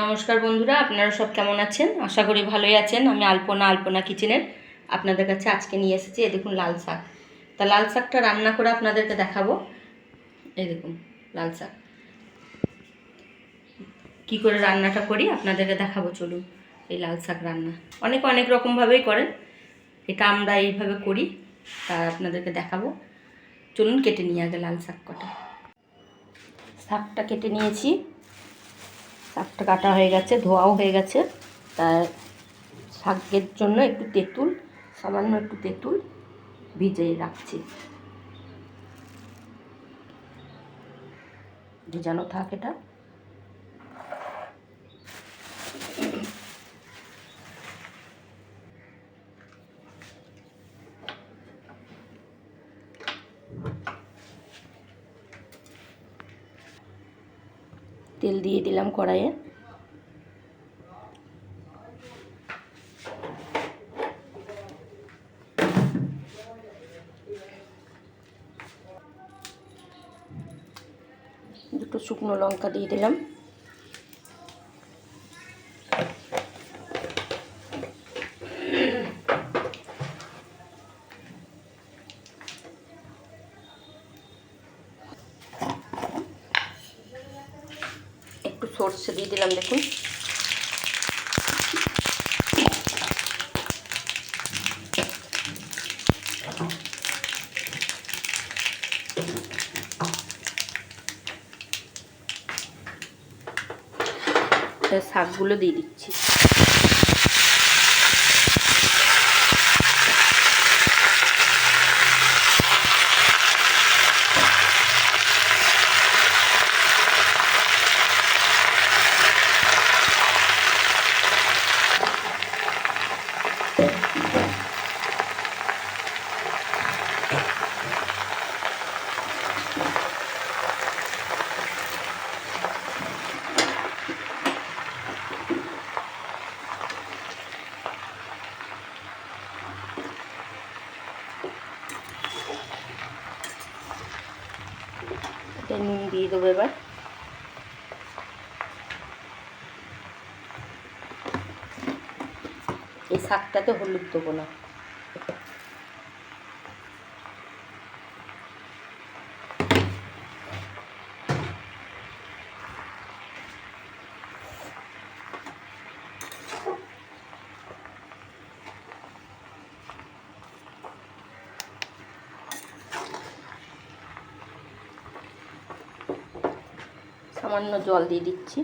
নমস্কার বন্ধুরা, আপনারা সব কেমন আছেন? আশা করি ভালোই আছেন। আমি আলপনা আলপনা কিচেনের আপনাদের কাছে আজকে নিয়ে এসেছি, এই দেখুন লাল শাক। তা লাল শাকটা রান্না করে আপনাদেরকে দেখাবো। এই দেখুন, লাল শাক। কী করে রান্নাটা করি আপনাদেরকে দেখাবো, চলুন। এই লাল শাক রান্না। অনেক অনেক রকমভাবেই করেন। এটা আমরা এইভাবে করি, তা আপনাদেরকে দেখাবো। চলুন কেটে নিয়ে আগে লাল শাক কটা। শাকটা কেটে নিয়েছি। শাকটা কাটা হয়ে গেছে, ধোয়াও হয়ে গেছে। তা শাকের জন্য একটু তেঁতুল, সামান্য একটু তেঁতুল ভিজিয়ে রাখছি। ভিজানো থাক এটা। তেল দিয়ে দিলাম কড়াইয়ে। দুটো শুকনো লঙ্কা দিয়ে দিলাম একটু সর্ষে দিয়ে দিলাম দেখুন। শাকগুলো দিয়ে দিচ্ছি। এটা নুন দিয়ে দেবো এবার। এই শাকটাতে হলুদ দেবো না। সামান্য জল দিয়ে দিচ্ছি।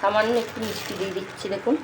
সামান্য একটু মিষ্টি দিয়ে দিচ্ছি দেখুন।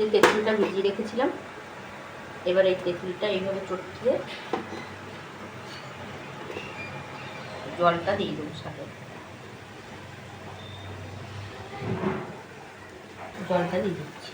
যে তেঁতুলটা ভিজিয়ে রেখেছিলাম, এবার এই তেঁতুলটা এইভাবে চটকিয়ে জলটা দিয়ে দেবো সাথে। জলটা দিয়ে দিচ্ছি।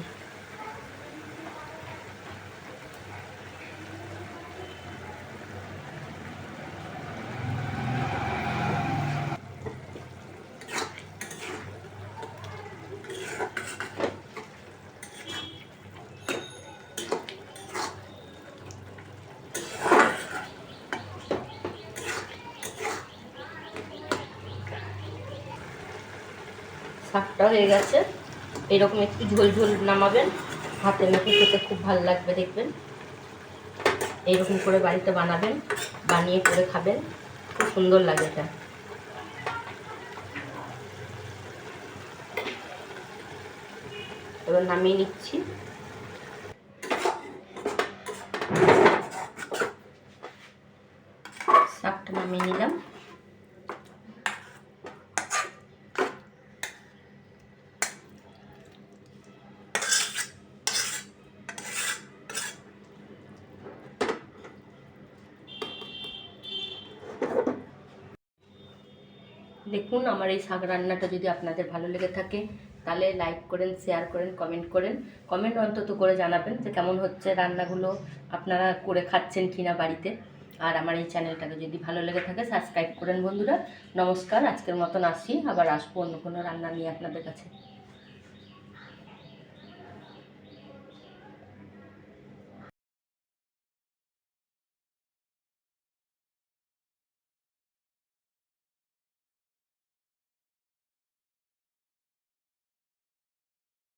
শাকটা হয়ে গেছে। এরকম একটু ঝোল ঝোল নামাবেন। হাতে মেখে খেতে খুব ভালো লাগবে দেখবেন। এইরকম করে বাড়িতে বানাবেন, বানিয়ে করে খাবেন। খুব সুন্দর লাগে এটা। এবার নামিয়ে নিচ্ছি শাকটা নামিয়ে নিলাম দেখুন, আমার এই শাক রান্নাটা যদি আপনাদের ভালো লেগে থাকে, তাহলে লাইক করেন শেয়ার করেন কমেন্ট করেন। কমেন্ট অন্তত করে জানাবেন যে কেমন হচ্ছে রান্নাগুলো, আপনারা করে খাচ্ছেন কি না বাড়িতে। আর আমার এই চ্যানেলটাকে যদি ভালো লেগে থাকে সাবস্ক্রাইব করেন বন্ধুরা। নমস্কার, আজকের মতন আসি, আবার আসব অন্য কোনো রান্না নিয়ে আপনাদের কাছে।